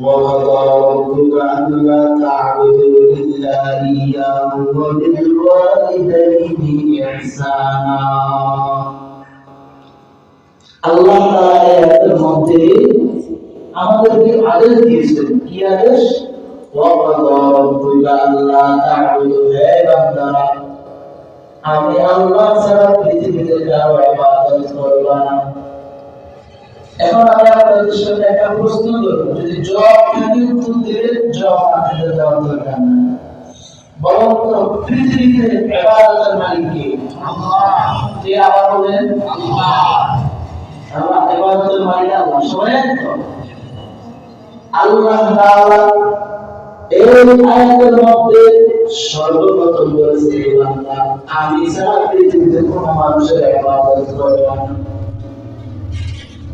وقضى ربك ألا تعبدوا إلا إياه وبالوالدين إحسانا আল্লাহ তাআলা আয়াতের মধ্যে আমাদেরকে আদেশ দিয়েছেন কি আদেশ وقضى ربك ألا تعبدوا হে বান্দারা আমি আল্লাহ ছাড়া পৃথিবীতে কারো ইবাদত করবা না এখন আমি আপনাদের সামনে একটা প্রশ্ন করব। যদি জবাব থাকে উত্তর দিলে জবাব আপনাদের দেওয়ার দরকার নাই। বরং তো পৃথিবীতে ইবাদতের মালিক কে? আল্লাহ। কে আবার বলেন আল্লাহ। আল্লাহ ইবাদতের মালিক আল্লাহ। সবাই তো। আল্লাহ তাআলা এই আয়াতের মধ্যে সর্বপ্রথম বলেছে বান্দা আমি ছাড়া পৃথিবীতে কোনো মানুষের ইবাদত করবে না।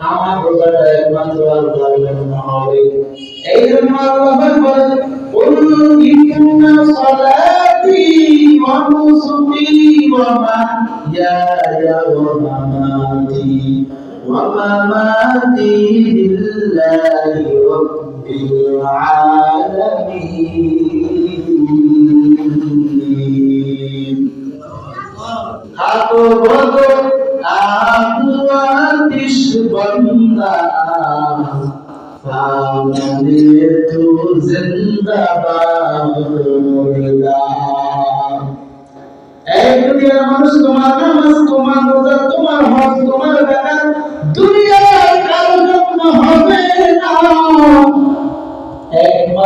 আমার ব্রতাটা একমাত্র আল্লাহর জন্য হবে এই জন্য আল্লাহ বলেন কুল ইন্না সালাতি ওয়া নুসুকি ওয়া মাহইয়া ওয়া মামাতি ওয়া মামাতি লিল্লাহি রাব্বিল আলামিন খাতো বদো atis benda Family itu zindabad এই দুনিয়ার মানুষ তোমার নামাজ তোমার রোজা তোমার হজ তোমার জাকাত দুনিয়ার কারও হবে না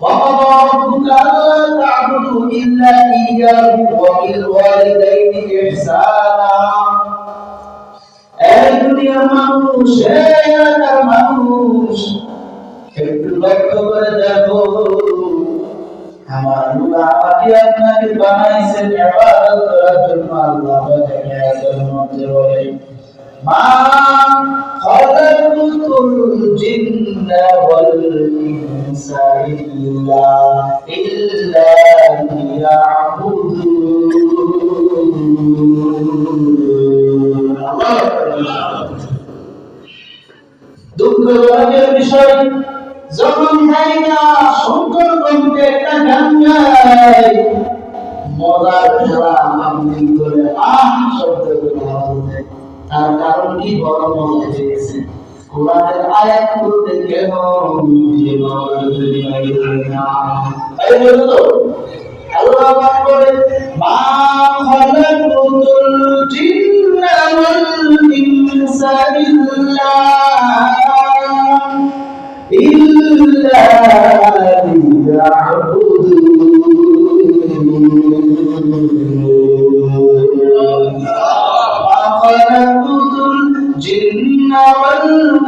وقضى ربك ألا تعبدوا إلا إياه وبالوالدين إحسانا এই দুনিয়ার মানুষ এই এলাকার মানুষ একটু লক্ষ্য করে দেখো আমার আল্লাহ আমাকে আপনাকে বানাইছেন ইবাদত করার জন্য আল্লাহ আমাকে আয়াতের মধ্যে বলে মা খালাকুতুল জিন্না ওয়াল ইনসা ইল্লা ইল্লা দুঃখজনকের বিষয়, যখন খাই না শঙ্কর গমকে একটা গান গায় মজার খেলা আপনি করে আহ শব্দ তার কারণ কি বড় মজা চেয়েছে? কোরআনের আয়াতগুলো দেখে করে মা খালাকুতুল জিন্না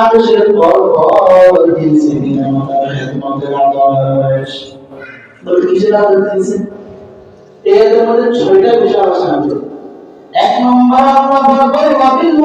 আদেশের পর পর দিয়েছে বিনা মাতার খিদমতের আদেশ বলে, কিসের আদেশ দিয়েছে এর মধ্যে ছয়টা বিষয় আছে আমাদের। এক নম্বর আল্লাহ বলবে ওয়াবিল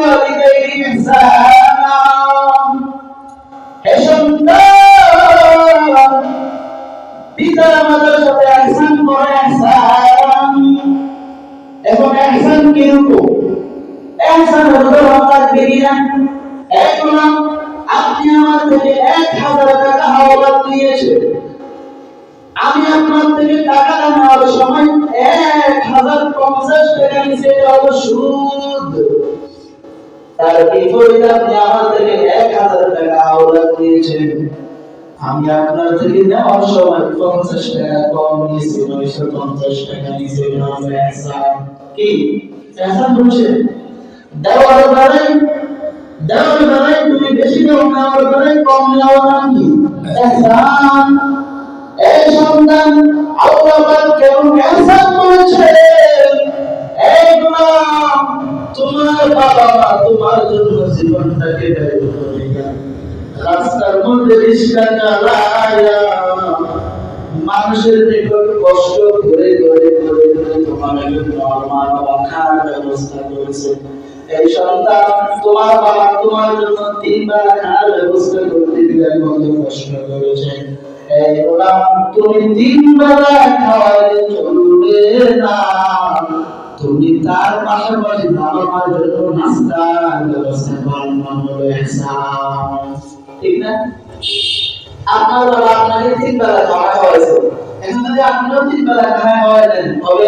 আপনি আমার থেকে এক হাজার টাকা হাওলাত নিয়েছেন। আমি আপনার থেকে টাকা নেওয়ার সময় এক হাজার পঞ্চাশ টাকা নিচে হলো সুদ। তার আপনি আমার থেকে এক হাজার টাকা হাওলাত নিয়েছেন। আমি আপনার থেকে নেওয়ার সময় পঞ্চাশ টাকা কম নিয়েছি, নয়শো পঞ্চাশ টাকা এহসান কি? দেওয়ার দেওয়ার তুমি বেশি দাও নেওয়ার বেলায় কম নেওয়া নাকি? এহসান এই সন্তান, আল্লাহ কেমন এহসান করেছে। এই তোমার বাবা মা তোমার জন্য জীবনটাকে ব্যয় করে রাস্তার মধ্যে রিক্সা চালায়া মানুষের নিকট কষ্ট করে করে করে করে তোমার আমার বাবা খাওয়ার ব্যবস্থা করেছে। এই সন্তান তোমার বাবা তোমার জন্য তিনবার খাওয়ার ব্যবস্থা করতে দিলেন কত কষ্ট করেছে এই গোলাম, তুমি তিনবার খাওয়ালে চলবে না। তুমি তার পাশাপাশি বাবা মার জন্য নাস্তার ব্যবস্থা করার নাম হলো ঠিক না? আপনার বাবা আপনাকে তিন বেলা খাওয়া খাওয়াইছে এখন যদি আপনিও তিন বেলা খাওয়া খাওয়াইলেন তবে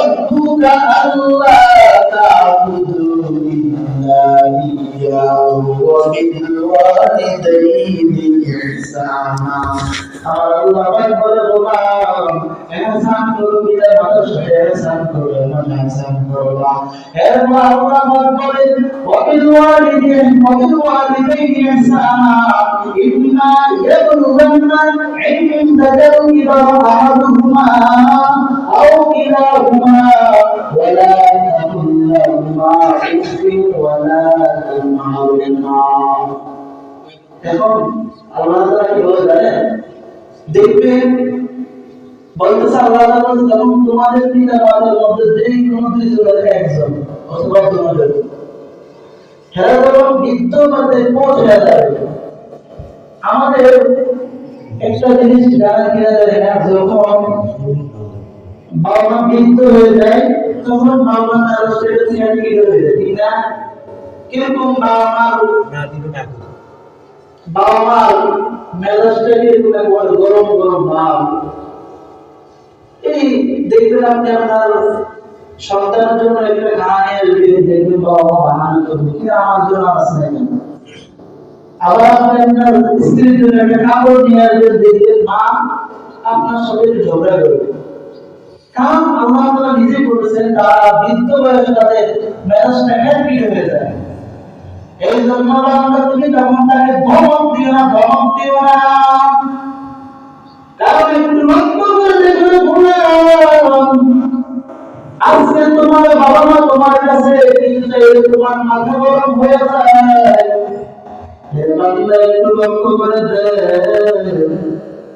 ربك ألا تعبدوا إلا إياه وبالوالدين إحسانا আমার আল্লাহ পাক বলে গোলাম এহসান করো বিদায় মানুষ এহসান করো না এহসান করো না এরপর আল্লাহ পাক বলে وبالوالدين وبالوالدين إحسانا إما يبلغن عندك الكبر أحدهما أو كلاهما ولا تقل لهما أف ولا تنهرهما এখন আল্লাহ তাআলা কি বলে জানেন দেখবেন বলতেছে আল্লাহ তাআলা বলছে, যখন তোমাদের পিতা মাতার মধ্যে যেই কোনো দুইজনের একজন অথবা তোমাদের হেরা যখন বৃদ্ধ পথে পৌঁছে যাবে আমাদের একটা জিনিস জানা কিনা যায় না যখন বাবা মা হয়ে যায়, তখন বাবা তার কীরকম বাবা? বাবা গরম গরম ভাব এই দেখবেন আপনি আপনার সন্তানের জন্য একটা গান দেখবেন, বাবা মা করবে। কিন্তু আমার জন্য আসে না আবার আপনি আপনার স্ত্রীর জন্য একটা কাপড় নিয়ে আসবেন, দেখবেন মা আপনার সাথে ঝগড়া করবে। কারণ আল্লাহ তাআলা নিজে বলেছেন তারা বৃদ্ধ বয়সে তাদের মেজাজটা হ্যাপি হয়ে যায়। এই জন্য আমরা তুমি তখন তাকে ধমক দিও না, ধমক দিও না। কারণ একটু লক্ষ্য করে দেখলে বললাম আজকে তোমার বাবা মা তোমার কাছে তোমার মাথা গরম হয়ে যায়। একটু লক্ষ্য করে দে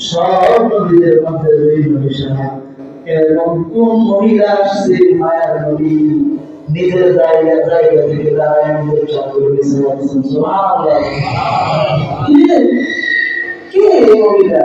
সব নবীদের মধ্যে যেই নবী কোন মহিলা আসছে মায়ার নবী নিজের জায়গা জায়গা থেকে দাঁড়ায় নিজের সুবহানাল্লাহ। কে? মহিলা?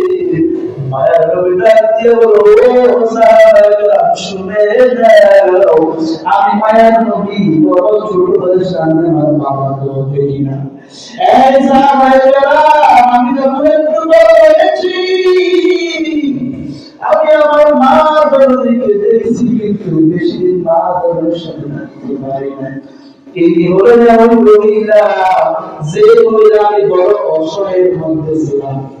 আমি আমার মা দেখছি, কিন্তু বেশি দিন মা দরদের সাথে থাকতে পারি না। তিনি যে বড় অসহায়ের মধ্যে ছিলাম?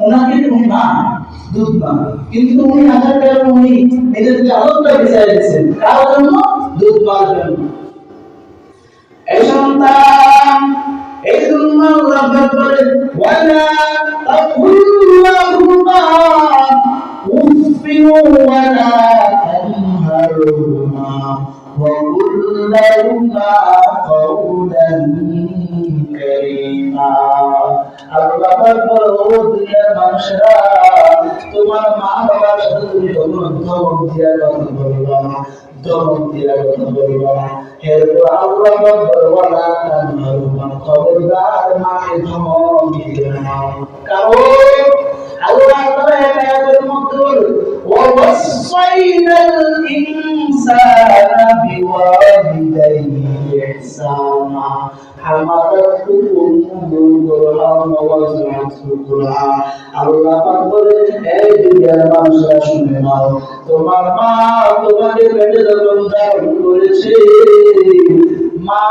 ওনাকে তুমি না দুধ না কিন্তু উনি আসার কারণে উনি নিজের চালকটা বিচার দিচ্ছেন কার জন্য দুধ পাওয়ার জন্য এই সন্তান এই জন্য আল্লাহ বলে ওয়ালা তাকুল্লাহুমা উফিন ওয়ালা তানহারুমা وقل لهما قولا كريما আল্লাহ ও দুনিয়ার মানুষরা তোমার মা বাবার সাথে তুমি কখনো ধমক দিয়া কথা বলবা না ধমক দিয়া কথা বলবা এরপর আল্লাহ তাআলা ওয়ালা খবরদার মাকে ধমক দিও না। কারণ আল্লাহ তাআলা এই আয়াতের মধ্যে বলে ووصينا الإنسان بوالديه إحسانا حملته أمه كرها ووضعته كرها আল্লাহ পাক বলে এই দুনিয়ার মানুষরা শুনে নাও তোমার মা তোমাকে পেটে যখন ধারণ করেছে মা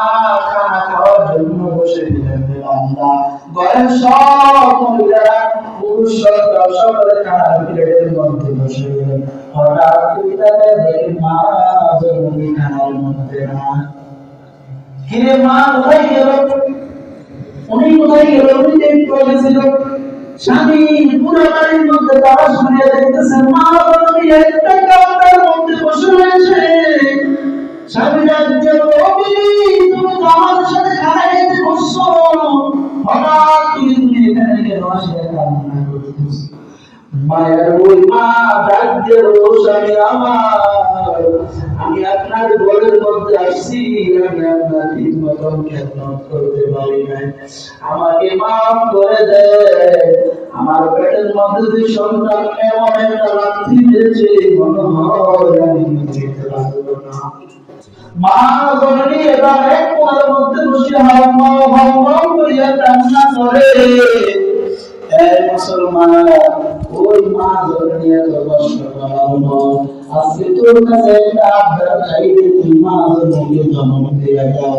খানা খাওয়ার জন্য বসে দিলেন বান্দা। ঘরের সব মহিলারা পুরুষ সরকার সকলে খানার প্লেটের মধ্যে বসে গেলেন হঠাৎ তুই দেখে মা জন্মী খানার মধ্যে না কিরে মা, কোথায় গেল? উনি কোথায় গেল? উনি দেরি করেছিল। স্বামী পুরো বাড়ির মধ্যে তারা শুনিয়ে দেখতেছেন, মা একটা কামরার মধ্যে বসে রয়েছে। দিয়ে বলে, "ও বিবি, তুমি তো সাথে খানা খেতে বসছো। হঠাৎ তুমি তুমি এখানে কেন আসলে কান্না করতেছো মায়ের ওই মা ডাক স্বামী আমার। আমি আপনার ঘরের মধ্যে আসছি আমি আপনার ঠিক মতন খেদমত করতে পারি নাই। আমাকে মাফ করে দে। আমার পেটের মধ্যে যে সন্তান এমন একটা লাথি দিয়েছে মনে হয় আমি পারব না। মা জননী এবার এক কোণার মধ্যে বসে হাম্মা হাম্মা করিয়া কান্না করে। মুসলমান, ওই মা জননী এত কষ্ট পাওয়ার আজকে তোর কাছে একটা আবদার চাইলে তুই মা জনকে জন্ম দিয়ে দাও।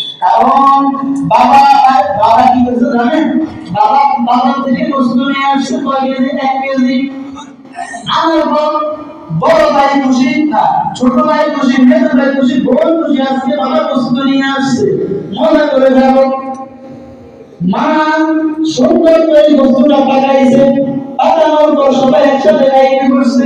কারণ বাবা বাবা কি জানেন? বাবা বাবা থেকে বস্তু নিয়ে আসছে কয় কেজি, এক কেজি? আমার বোন বড় ভাই খুশি না ছোট ভাই খুশি, মেজ ভাই খুশি, বোন খুশি, আজকে বাবা বস্তু নিয়ে আসছে। মজা করে যাব মা সুন্দর করে বস্তুটা পাকাইছে, পাকানোর পর সবাই একসাথে গাইতে করছে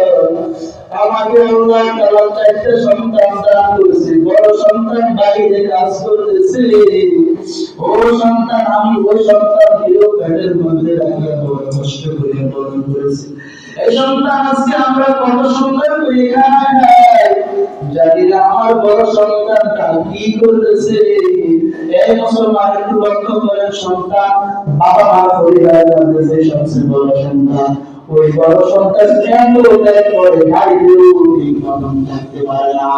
আমাকে আল্লাহ তাআলা চারটে সন্তান দান করেছে। বড় সন্তান বাইরে কাজ করতেছে। ও সন্তান, আমি ওই সন্তান দিয়েও পেটের মধ্যে রাখিয়া বড় কষ্ট করে বড় করেছি। এই সন্তান আজকে আমরা কত সুন্দর করে খাই জানি না আমার বড় সন্তানটা কি করতেছে। এই মুসলমান একটু লক্ষ্য করেন, সন্তান বাবা মা যে সবচেয়ে বড় সন্তান ওই বড় সন্তান কেন ওদের পরে? ঠিক মতন থাকতে পারে না।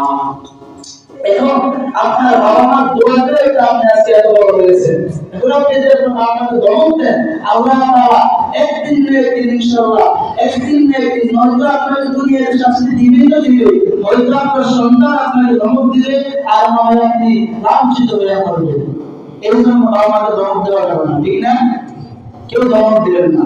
এখন আপনার বাবা মার দোয়া করে আপনি আজকে এত বড় হয়েছেন। এখন আপনি যে আপনার বাবা মাকে দমন দেন, আল্লাহ তাআলা একদিন না একদিন ইনশাআল্লাহ, একদিন না একদিন হয়তো আপনাকে দুনিয়ার শাস্তি দিবে তো দিবে হয়তো আপনার সন্তান আপনাকে ধমক দিবে আর নয় আপনি লাঞ্ছিত হয়ে পড়বেন। এই জন্য বাবা মাকে ধমক দেওয়া যাবে না, ঠিক না? কেউ ধমক দিবেন না।